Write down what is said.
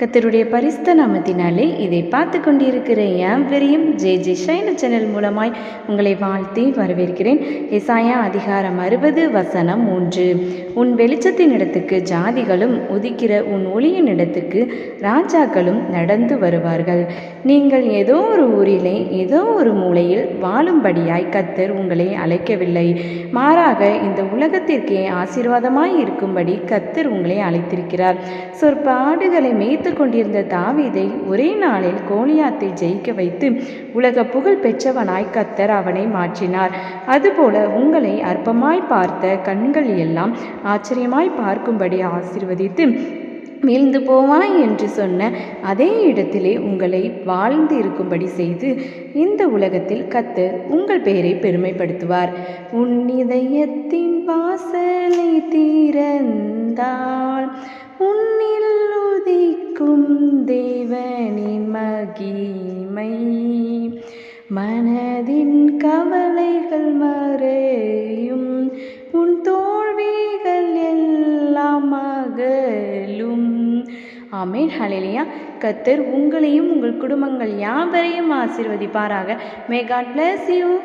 கத்தருடைய பரிஸ்த நாமத்தினாலே இதை பார்த்து கொண்டிருக்கிற யாவரையும் ஜே ஜே ஷைன சேனல் மூலமாய் உங்களை வாழ்த்தி வரவேற்கிறேன். இசாயா அதிகாரம் அறுபது வசனம் மூன்று. உன் வெளிச்சத்தின் இடத்துக்கு ஜாதிகளும் உதிக்கிற உன் ஒளியின் இடத்துக்கு ராஜாக்களும் நடந்து வருவார்கள். நீங்கள் ஏதோ ஒரு ஊரிலே ஏதோ ஒரு மூலையில் வாழும்படியாய் கத்தர் உங்களை அழைக்கவில்லை. மாறாக இந்த உலகத்திற்கே ஆசீர்வாதமாய் இருக்கும்படி கத்தர் உங்களை அழைத்திருக்கிறார். சொற்ப ஆடுகளை மேய்த்து கொண்டிருந்த தாவீதை ஒரே நாளில் கோலியாத்தை ஜெயிக்க வைத்து உலக புகழ் பெற்றவனாய் கத்தர் அவனை மாற்றினார். அதுபோல உங்களை அற்பமாய் பார்த்த கண்கள் எல்லாம் ஆச்சரியமாய் பார்க்கும்படி ஆசீர்வதித்து வீழ்ந்து போவாய் என்று சொன்ன அதே இடத்திலே உங்களை வாழ்ந்து இருக்கும்படி செய்து இந்த உலகத்தில் கத்தர் உங்கள் பெயரை பெருமைப்படுத்துவார். உன் இதயத்தின் வாசலை தீரந்தா தேவனின் மகிமை. மனதின் கவலைகள் மறையும். உன் தோல்விகள் எல்லாம் அகலும். ஆமேன். ஹலிலியா கத்தர் உங்களையும் உங்கள் குடும்பங்கள் யாவரையும் ஆசிர்வதிப்பாராக. May God bless you